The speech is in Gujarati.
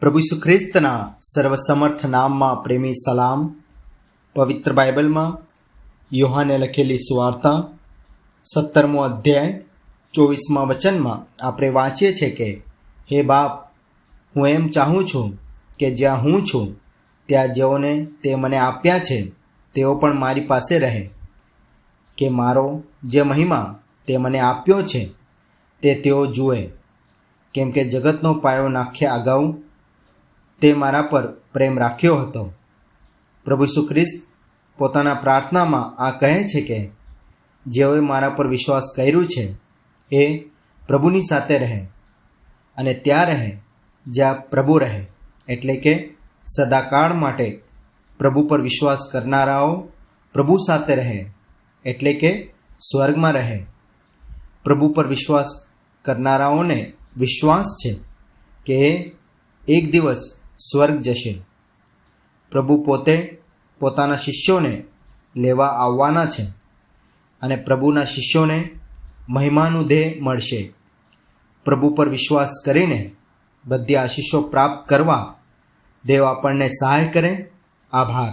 પ્રભુ ઈસુ ખ્રિસ્તના સર્વસમર્થ નામમાં પ્રેમી સલામ, પવિત્ર બાઇબલમાં યોહાને લખેલી સુવાર્તા, સત્તરમો અધ્યાય, ચોવીસમાં વચનમાં આપણે વાંચીએ છીએ કે, હે બાપ, હું એમ ચાહું છું કે જ્યાં હું છું, ત્યાં જેઓને તે મને આપ્યા છે, તેઓ પણ મારી પાસે રહે. કે મારો જે મહિમા તે મને આપ્યો છે, તે તેઓ જુએ. કેમ કે જગતનો પાયો નાખ્યા અગાઉ તે મારા પર પ્રેમ રાખ્યો હતો. પ્રભુ ખ્રિસ્ત પોતાના પ્રાર્થનામાં આ કહે છે કે, જેઓએ મારા પર વિશ્વાસ કર્યું છે, એ પ્રભુની સાથે રહે અને ત્યાં રહે જ્યાં પ્રભુ રહે. એટલે કે, સદાકાળ માટે પ્રભુ પર વિશ્વાસ કરનારાઓ પ્રભુ સાથે રહે. એટલે કે, સ્વર્ગમાં રહે. પ્રભુ પર વિશ્વાસ કરનારાઓને વિશ્વાસ છે કે, એક દિવસ સ્વર્ગ જશે પ્રભુ પોતે પોતાના શિષ્યોને લેવા આવવાના છે અને પ્રભુના શિષ્યોને મહિમાનું ધ્યેય મળશે. પ્રભુ પર વિશ્વાસ કરીને બધી આશીષો પ્રાપ્ત કરવા દેવ આપણને સહાય કરે. આભાર.